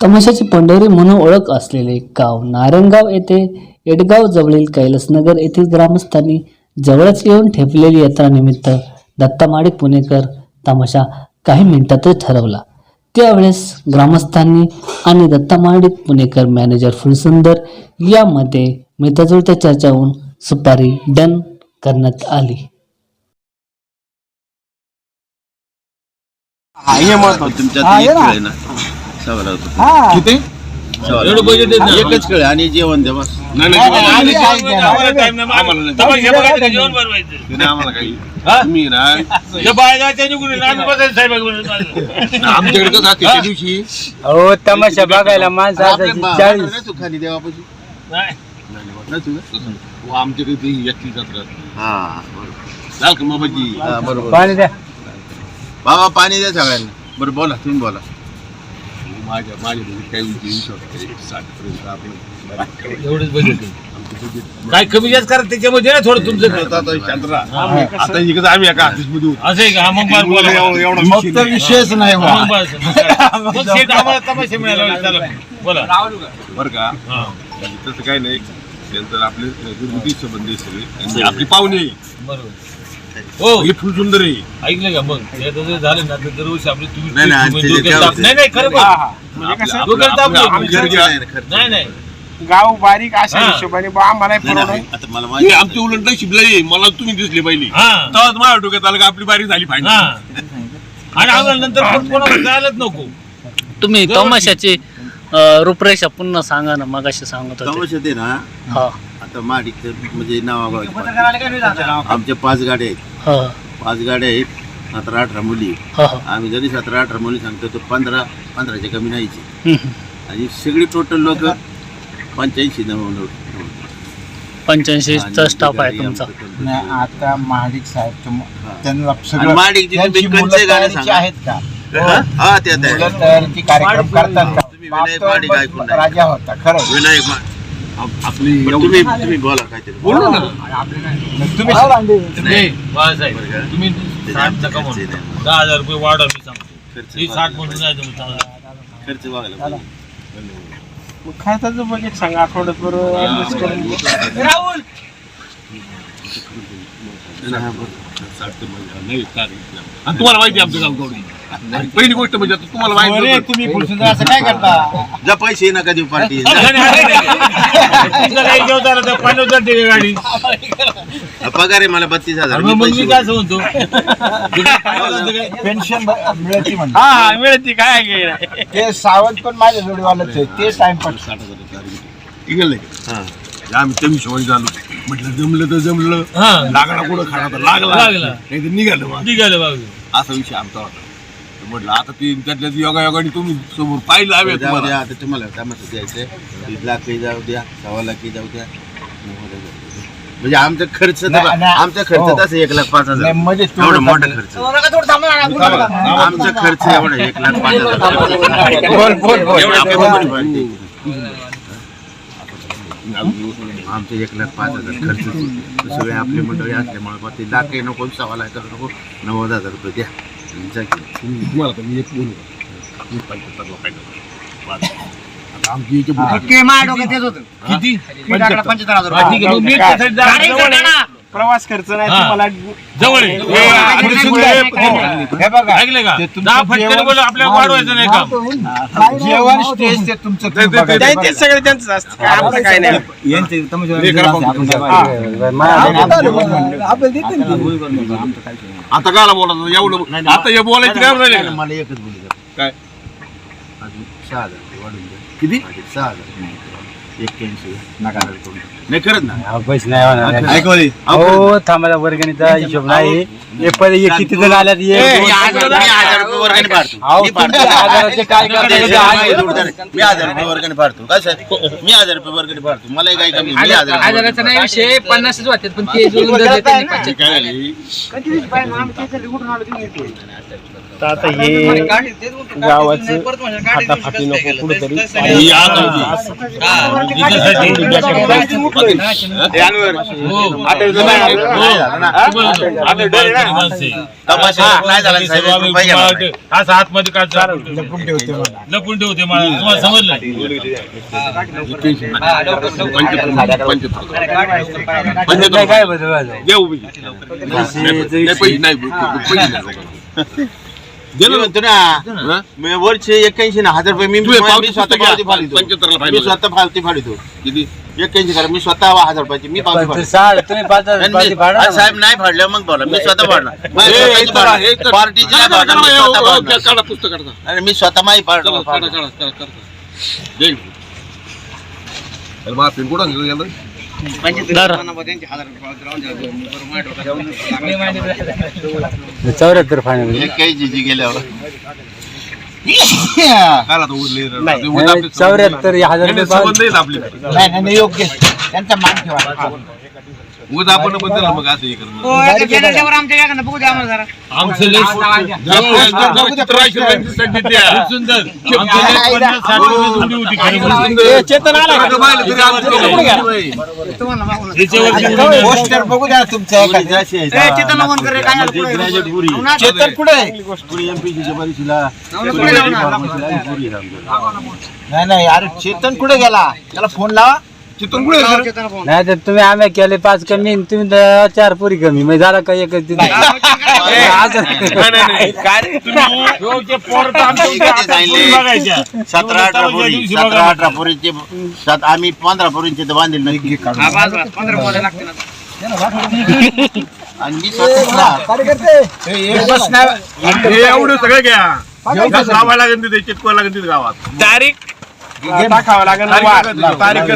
तमाशाची पंढरी म्हणून ओळख असलेले गाव नारायणगाव येथे एडगाव जवळील कैलासनगर येथील ग्रामस्थांनी जवळच येऊन ठेपलेली यात्रानिमित्त दत्ता माडिक पुणेकर तमाशा काही मिनिटातच ठरवला. त्यावेळेस ग्रामस्थांनी आणि दत्ता माडिक पुणेकर मॅनेजर फुलसुंदर यामध्ये मिळताजुळत्या चर्चा होऊन सुपारी डन करण्यात आली. हा महत्वाचं तुमच्यात एक खेळ आहे ना. होतो किती एवढं बजेट देत नाही एकच खेळ आणि जेवण द्या बस नाही नाही जेवण आम्ही नाही. जेवण बनवतो, आम्हाला time नाही. आम्हाला नाही. तमाशा बघायचं, जेवण बनवायचं. ते नाही आम्हाला काही हा? तुम्ही ना बाहेर जायचं निघून येईल. आम्ही बसायचं साहेबाकडे. आमच्याकडे कसं असते त्या दिवशी हो तमाशा बघायला माणसं आपल्या असायची बा- चाळीस नाही तू खाली देवापाशी नाही. नाही तू ना? हो, आमच्याकडे ती याची जत्रा हा बरोबर. बाबाजी हा, बरोबर पाणी द्या बाबा पाणी द्या सगळ्यांना बरं बोला तुम्ही बोला माझ्या माझ्या घरी काही उंची विश्वास नाही. साठ पर्यंत आपण एवढंच बजेट. काय कमी जास्त करा त्याच्यामध्ये ना थोडं तुमचं आता कसं आम्ही एका ऑफिसमध्ये होतो. असं आहे का हा, मग बरं बोला. नाही. विषयच नाही मग बस, मग करा. मग शेठ आम्हाला तमाशा मिळाला चला बोला बरं का हा. तसं काही नाही त्यांचं आपले घरगुती संबंध आहे सगळे आणि आपली पाहुणे. बरोबर हो. हे फुल सुंदर आहे. ऐकलं का मग? हे झालं ना तर दरवर्षी आपली तुम्ही नाही, नाही, तुम्ही ते डोक्यात काय ताप- होते? नाही नाही खरं बोल. आपलं- आपलं- डोक्याला ताप आपलं- नाही. आपलं घरी खर्च नाही रे, खर्च. नाही. नाही गाव बारीक अशा हा. हिशोबाने बा आम्हाला नाही, परवडत नाही, आता मला माहिती आमचे उलट नशीब लई मला तुम्ही दिसले पहिली. हा. तेव्हाच माझ्या डोक्यात आलं का आपली बारी झाली हा. फायनल आणि आम्हाला नंतर कोण- कोणाला जायलाच नको. तुम्ही तमाशाची अं, रूपरेषा पुन्हा सांगा ना मगाशी सांगत होते. तमाशा ते ना हा. आता माडिक म्हणजे नावागाव आमच्या पाच गाड्या आहेत. हा. पाच गाड्या आहेत सतरा अठरा मुली हा हा. आम्ही जरी सतरा अठरा मुली सांगतो तर पंधरा पंधराच्या कमी नाहीची हम्म. आणि सगळी टोटल लोक पंच्याऐंशी नव्वद पंच्याऐंशीचा स्टाफ आहे तुमचा. नाही, आता महाडिक साहेब हा. त्यांना आणि सगळं महाडिकची तुम्ही त्यांची मुलं कंचे गाणं तयारीची सांगा. आहेत का? हा? हा त्या त्या मुलं तयारीची कार्यक्रम करतात का? तुम्ही विनायक बाप महाडिक तर ऐकून नाही. राजा होता खरं विनायक मा- आपली तुम्ही तुम्ही बोला काहीतरी बोलू ना तुम्ही नाही, बाळासाहेब? तुम्ही साठ आमचं नका खर्च म्हणू. आहे ना. दहा हजार रुपये वाढवा मी सांगतो ही. साठ म्हणून जमत चांगलं. खर्च. मग खर्चाचं बजेट सांगा आठवड्यात बरोबर. आणि तुम्हाला माहिती आमचं गाव गवडी पहिली गोष्ट म्हणजे आता तुम्हाला माहिती अरे, होतं. तुम्ही असं काय करता? जा पैसे नका देऊ पार्टी. गाडी. पगार आहे मला बत्तीस हजार. मग मी मग पैसे मी काय म्हणतो तुझं पाणी उतरते काय? पेन्शन मिळते म्हणजे हा मिळते काय काय ते सावंत पण माझ्या जोडीवालच आहे. ते टाइमपास साठ हजार तारीख इकडलं नाही का? हा. आम्ही त्या हिशोबाने झालो. म्हटलं जमलं तर जमलं. हा. लागला कुठं? खाणा तर लागला. लागला. नाही तर निघालं मग. निघालं बाबा असा विषय आमचा होता. म्हटलं आता ती त्यातल्या योगा योगाने तुम्ही समोर पाहिलं हवे जाऊ द्या तुम्हाला आता तुम्हाला कामाचं द्यायचंय दीड लाखही जाऊ द्या सव्वा लाखही जाऊ द्या नव्वद हजार जाऊ द्या. म्हणजे आमचा खर्च तर- नाही, नाही. आमचा खर्च हो. तसं एक लाख पाच हजार. नाही, म्हणजे एवढा थोडं मोठा खर्च. आमचा खर्च एवढा एक लाख पाच हजार. बोल बोल बोल. एवढा आपल्या बरोबर पार्टी. आमचं एक लाख पाच हजार खर्च सगळे आपली मंडळी असल्यामुळे बा ते लाखही नको सव्वा लाख नको. नव्वद हजार रुपये द्या. तुम्हाला तर मी एक बोलू का? मी. प्रवास खर्च नाही. तुम्हाला जवळ. हे हे. बघा. का? आपल्याला वाढवायचं नाही काम. जेवण स्टेज ते तुमचं ते- सगळं त्यांचं असतं. काय आमचं काय नाही. करा पाहून. आता काला बोलायचं? एवढं आता हे बोलायचं काय राहिले? मला एकच बोलू द्या काय? अजून सहा हजार रुपये वाढून द्या. किती? अजून सहा हजार एक्क्याऐंशी. नका नाही करत ना. पैसे नाही होणार. हो थांबायला वर्गणीचा हिशोब नाही. हे पहिले किती जण आल्यात मी एक दोन- अहो. तुमच्या काय करता आहे. मी हजार रुपये वर्गाने पाडतो. काय सर मी हजार रुपये वर्गाने पाडतो. मला काही कमी मी हजार रुपये हजाराचा नाही वर्गाने विषय पन्नासच वाटतात पण ते जोडून धरले त्यांनी हे काय झाले? पाडतो. तर आता हे गावाचं हाताफाटी नको कुठेतरी. ही. असं आतमध्ये काय लपून ठेवते लपून ठेवते मला तुम्हाला समजलं. काय. नाही, मी म्हणतो ना? मी वरचे एक्क्याऐंशी ना हजार रुपये मी पावती स्वतः पुस्तक पावती घ्या. फाडतो पंच्याहत्तरला मी. स्वतः पावती फाडतो किती एक्क्याऐंशी करा मी स्वतः हजार रुपयाची मी पावती पण ते फाडतो सहा तुम्ही पाच आणि पाच मी- फाडा आज ना. साहेब नाही फाडलं मग बोला मी स्वतः हे, हे करा, हे. करा. पार्टीची नाही मी स्वतः हो, फाडणार. काढा पुस्तक काढा आणि मी स्वतः माही काढा, काढा, काढा, काढा, काढा. गेलं? चौऱ्याहत्तर फायनल चौऱ्याहत्तर हे हजार नाही, योग्य. त्यांचा मान ठेवा. उद्या आपण बद्दल मग असं हे. हो. चेतन आला. पोस्टर बघू द्या तुमचं चेतन कुठे आहे. नाही नाही अरे चेतन कुठे गेला? त्याला फोन लावा. चित्र कुठे. नाही तर तुम्ही आम्ही केले पाच कमी आणि तुम्ही द- चार पुरी कमी. मग झाला का एक तिथे? नाही, नाही, नाही. किती सांगितले? सतरा अठरा पोरी सतरा अठरा पोरीचे सात आम्ही पंधरा पोरींचे तर बांधील नक्की हा. आणि मी स्वतः नाही हे एवढं सगळं घ्या. लावायला लागेल तिथे चिटकवायला लागेल तिथे गावात. तारीख? टाकावं लागेल वार. तारीख.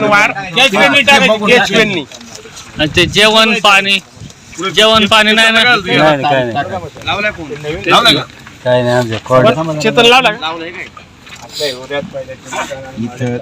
ते जेवण पाणी. जेवण पाणी नाही ना? नाही काय नाही. लावलाय फोन लावला का? काय नाही आमच्या कोर्ट चेतन लावला का? काय?